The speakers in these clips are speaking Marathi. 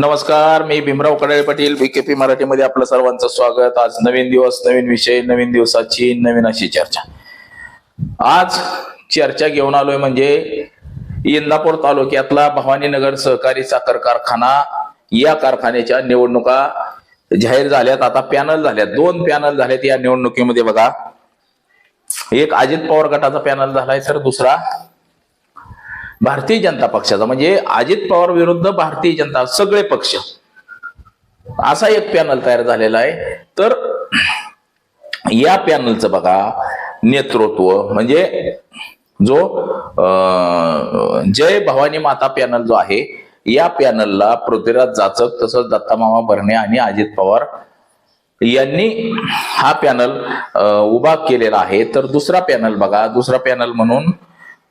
नमस्कार मी भीमराव कडाळे पाटील बीकेपी मराठीमध्ये आपलं सर्वांचं स्वागत. आज नवीन दिवस नवीन विषय नवीन दिवसाची नवीन अशी चर्चा. आज चर्चा घेऊन आलोय म्हणजे इंदापूर तालुक्यातला भवानीनगर सहकारी साखर कारखाना या कारखान्याच्या निवडणुका जाहीर झाल्यात. आता पॅनल झाल्यात. दोन पॅनल झाल्यात या निवडणुकीमध्ये बघा. एक अजित पवार गटाचा पॅनल झालाय तर दुसरा भारतीय जनता पक्षाचा म्हणजे अजित पवार विरुद्ध भारतीय जनता सगळे पक्ष. असा एक पॅनल तयार झालेला आहे. तर या पॅनलचं बघा नेतृत्व म्हणजे जो जय भवानी माता पॅनल जो आहे या पॅनलला पृथ्वीराज जाचक तसंच दत्तामामा भरणे आणि अजित पवार यांनी हा पॅनल उभा केलेला आहे. तर दुसरा पॅनल बघा दुसरा पॅनल म्हणून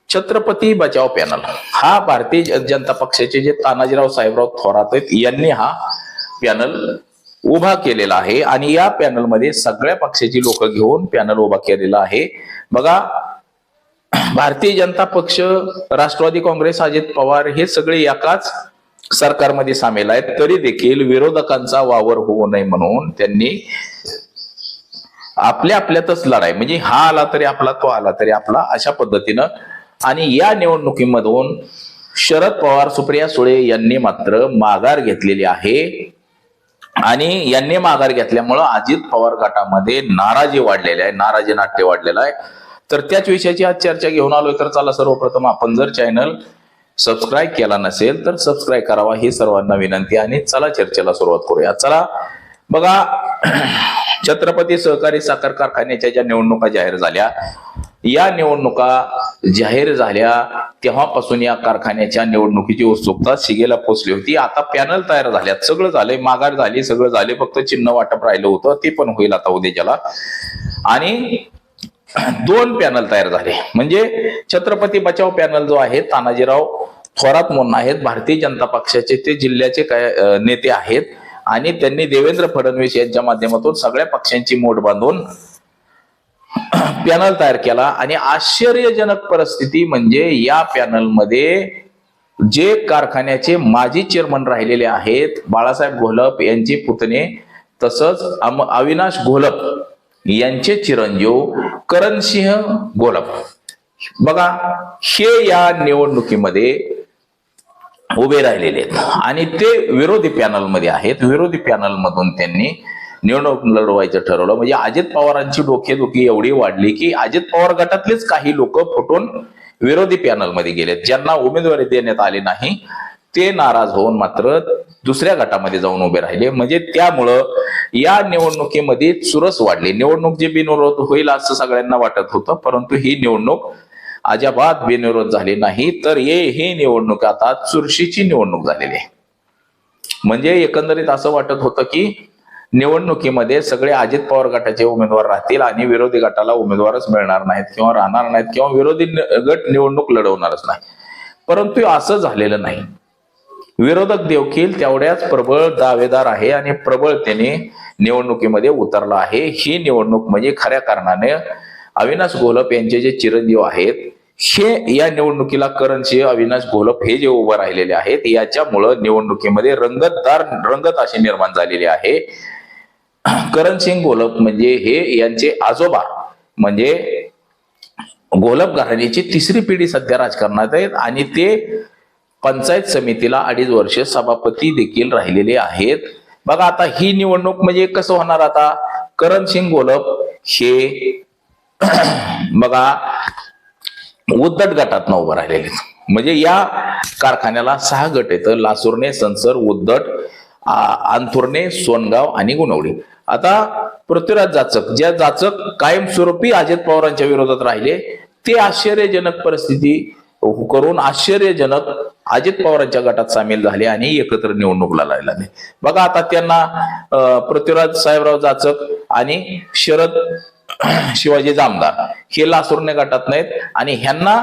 छत्रपती बचाव पॅनल. हा भारतीय जनता पक्षाचे जे तानाजीराव साहेबराव थोरात आहेत यांनी हा पॅनल उभा केलेला आहे. आणि या पॅनलमध्ये सगळ्या पक्षाची लोक घेऊन पॅनल उभा केलेला आहे. बघा भारतीय जनता पक्ष राष्ट्रवादी काँग्रेस अजित पवार हे सगळे एकाच सरकारमध्ये सामील आहेत. तरी देखील विरोधकांचा वावर होऊ नये म्हणून त्यांनी आपल्या आपल्यातच लढाई म्हणजे हा आला तरी आपला तो आला तरी आपला अशा पद्धतीनं आणि या निवडणुकीमधून शरद पवार सुप्रिया सुळे यांनी मात्र माघार घेतलेली आहे. आणि यांनी माघार घेतल्यामुळं अजित पवार गटामध्ये नाराजी वाढलेली आहे नाराजी नाट्य वाढलेलं आहे. तर त्याच विषयाची आज चर्चा घेऊन आलोय. तर चला सर्वप्रथम आपण जर चॅनल सबस्क्राईब केला नसेल तर सबस्क्राईब करावा. ही सर्वांना विनंती आणि चला चर्चेला सुरुवात करूया. चला बघा छत्रपती सहकारी साखर कारखान्याच्या ज्या निवडणुका जाहीर झाल्या या निवडणुका जाहीर झाल्या तेव्हापासून या कारखान्याच्या निवडणुकीची उत्सुकता शिगेला पोचली होती. आता पॅनल तयार झाल्यात. सगळं झालंय माघार झाली सगळं झाले फक्त चिन्ह वाटप राहिलं होतं ते पण होईल आता उद्याच्याला. आणि दोन पॅनल तयार झाले. म्हणजे छत्रपती बचाव पॅनल जो आहे तानाजीराव थोरात म्हणून आहेत. भारतीय जनता पक्षाचे ते जिल्ह्याचे काय नेते आहेत. आणि त्यांनी देवेंद्र फडणवीस यांच्या माध्यमातून सगळ्या पक्षांची मोठ बांधून पॅनल तयार केला. आणि आश्चर्यजनक परिस्थिती म्हणजे या पॅनलमध्ये जे कारखान्याचे माजी चेअरमन राहिलेले आहेत बाळासाहेब घोलप यांचे पुतणे तसंच अविनाश घोलप यांचे चिरंजीव करणसिंह घोलप. बघा हे या निवडणुकीमध्ये उभे राहिलेले आहेत. आणि ते विरोधी पॅनलमध्ये आहेत. विरोधी पॅनल मधून त्यांनी निवडणूक लढवायचं ठरवलं. म्हणजे अजित पवारांची डोकेदुखी एवढी वाढली की अजित पवार गटातलेच काही लोक फुटून विरोधी पॅनलमध्ये गेलेत. ज्यांना उमेदवारी देण्यात आली नाही ते नाराज होऊन मात्र दुसऱ्या गटामध्ये जाऊन उभे राहिले. म्हणजे त्यामुळं या निवडणुकीमध्ये चुरस वाढली. निवडणूक जे बिनविरोध होईल असं सगळ्यांना वाटत होतं परंतु ही निवडणूक अजाबात बिनविरोध झाली नाही. तर हे ही निवडणूक आता चुरशीची निवडणूक झालेली आहे. म्हणजे एकंदरीत असं वाटत होतं की निवडणुकीमध्ये सगळे अजित पवार गटाचे उमेदवार राहतील आणि विरोधी गटाला उमेदवारच मिळणार नाहीत किंवा राहणार नाहीत किंवा विरोधी गट निवडणूक लढवणारच नाही. परंतु असं झालेलं नाही. विरोधक देखील तेवढ्याच प्रबळ दावेदार आहे आणि प्रबळतेने निवडणुकीमध्ये उतरला आहे. ही निवडणूक म्हणजे खऱ्या कारणाने अविनाश घोलप यांचे जे चिरंजीव आहेत हे या निवडणुकीला करणसिंह अविनाश घोलप हे जे उभं राहिलेले आहेत याच्यामुळं निवडणुकीमध्ये रंगतदार रंगत अशी निर्माण झालेली आहे. करणसिंग गोलप म्हणजे हे यांचे आजोबा. म्हणजे घोलप घराण्याची तिसरी पिढी सध्या राजकारणात आहेत आणि ते पंचायत समितीला अडीच वर्ष सभापती देखील राहिलेले आहेत. बघा आता ही निवडणूक म्हणजे कसं होणार आता? करणसिंग गोलप हे बघा उद्धट गटात उभं राहिलेले आहेत. म्हणजे या कारखान्याला सहा गट आहेत. लासुर्णे संसर उद्धट आ- अंथुर्णे सोनगाव आणि गुणवडी. आता पृथ्वीराज जाचक ज्या जाचक कायमस्वरूपी अजित पवारांच्या विरोधात राहिले ते आश्चर्यजनक परिस्थिती करून आश्चर्यजनक अजित पवारांच्या गटात सामील झाले आणि एकत्र निवडणूक लढायला लागले. बघा आता त्यांना पृथ्वीराज साहेबराव जाचक आणि शरद शिवाजी जामदार. हे लासुरने गटात नाहीत आणि ह्यांना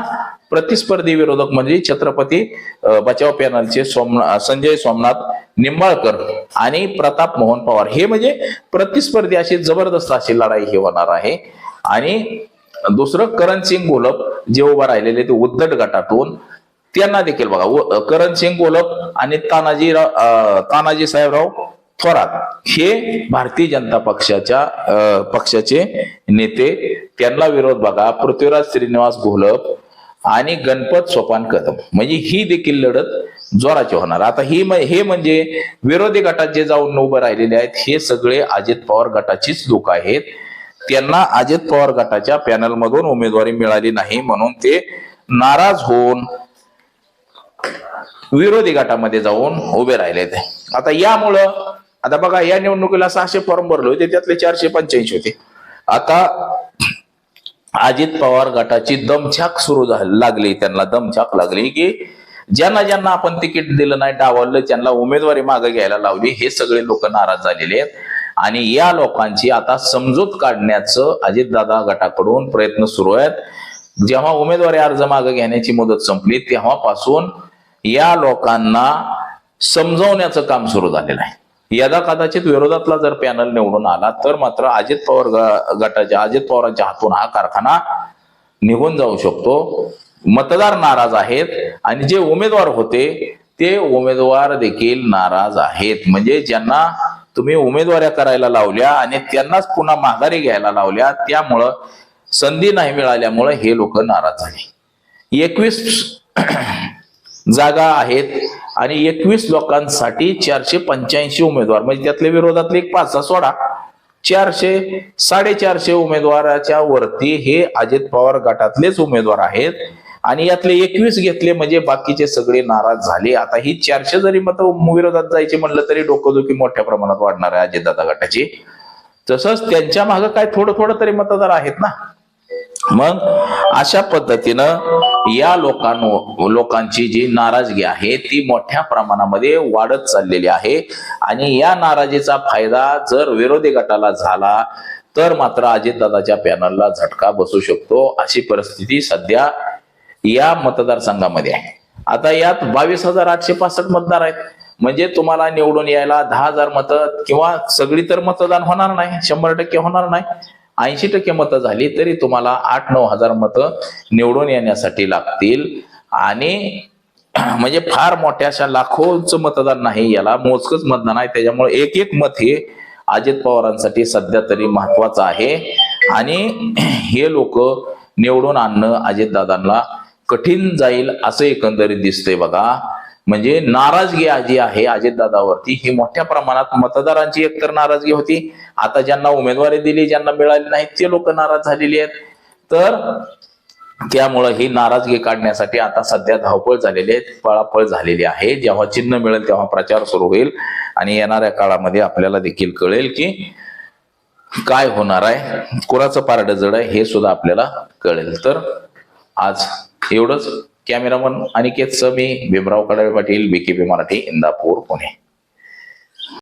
प्रतिस्पर्धी विरोधक म्हणजे छत्रपती बचाव पॅनलचे सोमनाथ संजय सोमनाथ निंबाळकर आणि प्रताप मोहन पवार. हे म्हणजे प्रतिस्पर्धी अशी जबरदस्त अशी लढाई ही होणार आहे. आणि दुसरं करण सिंग गोलप जे उभा राहिलेले ते उद्धट गटातून त्यांना देखील बघा. करण सिंग गोलप आणि तानाजी तानाजी साहेबराव थोरात हे भारतीय जनता पक्षाच्या पक्षाचे नेते. त्यांना विरोध बघा. पृथ्वीराज श्रीनिवास घोलप आणि गणपत सोपान कदम म्हणजे ही देखील लढत जोराची होणार. आता ही हे म्हणजे विरोधी गटात जे जाऊन उभे राहिलेले आहेत हे सगळे अजित पवार गटाचीच लोक आहेत. त्यांना अजित पवार गटाच्या पॅनलमधून उमेदवारी मिळाली नाही म्हणून ते नाराज होऊन विरोधी गटामध्ये जाऊन उभे राहिले आता यामुळं आता बघा या निवडणुकीला सहाशे फॉर्म भरले होते त्यातले चारशे पंच्याऐंशी होते. आता अजित पवार गटाची दमछाक सुरू झाली लागली त्यांना दमछाक लागली की ज्यांना ज्यांना आपण तिकीट दिलं नाही डावललं त्यांना उमेदवारी मागे घ्यायला लावली हे सगळे लोक नाराज झालेले आहेत. आणि या लोकांची आता समजूत काढण्याचं अजितदादा गटाकडून प्रयत्न सुरू आहेत. जेव्हा उमेदवारी अर्ज मागे घेण्याची मुदत संपली तेव्हापासून या लोकांना समजवण्याचं काम सुरू झालेलं आहे. यदा कदाचित विरोधातला जर पॅनल निवडून आला तर मात्र अजित पवार गटाच्या अजित पवारांच्या हातून हा कारखाना निघून जाऊ शकतो. मतदार नाराज आहेत आणि जे उमेदवार होते ते उमेदवार देखील नाराज आहेत. म्हणजे ज्यांना तुम्ही उमेदवाऱ्या करायला लावल्या आणि त्यांनाच पुन्हा माघारी घ्यायला लावल्या त्यामुळं संधी नाही मिळाल्यामुळे हे लोक नाराज झाले. एकवीस जागा आहेत. आणि एकवीस लोकांसाठी चारशे पंच्याऐंशी उमेदवार म्हणजे त्यातले विरोधातले एक पाच सोडा. चारशे साडेचारशे उमेदवाराच्या वरती हे अजित पवार गटातलेच उमेदवार आहेत. आणि यातले एकवीस घेतले म्हणजे बाकीचे सगळे नाराज झाले. आता ही चारशे जरी मत विरोधात जायचे म्हणलं तरी डोकंदुखी मोठ्या प्रमाणात वाढणार आहे अजितदादा गटाची. तसंच त्यांच्या मागं काय थोडं थोडं तरी मतदार आहेत ना. मग अशा पद्धतीनं या लोकांवर लोकांची जी नाराजगी आहे ती मोठ्या प्रमाणामध्ये वाढत चाललेली आहे. आणि या नाराजीचा फायदा जर विरोधी गटाला झाला तर मात्र अजितदादाच्या पॅनलला झटका बसू शकतो अशी परिस्थिती सध्या या मतदारसंघामध्ये आहे. आता यात बावीस हजार आठशे पासष्ट मतदार आहेत. म्हणजे तुम्हाला निवडून यायला दहा हजार मतं किंवा सगळी तर मतदान होणार नाही शंभर टक्के होणार नाही. ऐंशी टक्के मतं झाली तरी तुम्हाला आठ नऊ हजार मतं निवडून येण्यासाठी लागतील. आणि म्हणजे फार मोठ्या अशा लाखोचं मतदान नाही याला मोजकच मतदान आहे. त्याच्यामुळे एक एक मत हे अजित पवारांसाठी सध्या तरी महत्वाचं आहे. आणि हे लोक निवडून आणणं अजितदादांना कठीण जाईल असं एकंदरीत दिसतंय बघा. म्हणजे नाराजगी जी आहे अजितदादावरती. ही मोठ्या प्रमाणात मतदारांची एकतर नाराजगी होती. आता ज्यांना उमेदवारी दिली ज्यांना मिळाली नाही ते लोक नाराज झालेली आहेत. तर त्यामुळं ही नाराजगी काढण्यासाठी आता सध्या धावपळ झालेली आहे पळापळ झालेली आहे. जेव्हा चिन्ह मिळेल तेव्हा प्रचार सुरू होईल. आणि येणाऱ्या काळामध्ये आपल्याला देखील कळेल की काय होणार आहे कुणाचं पारडं जड आहे हे सुद्धा आपल्याला कळेल. तर आज एवढंच. कॅमेरामन अनिकेत मी भीमराव कडावे पाटील बीकेपी मराठी इंदापूर पुणे.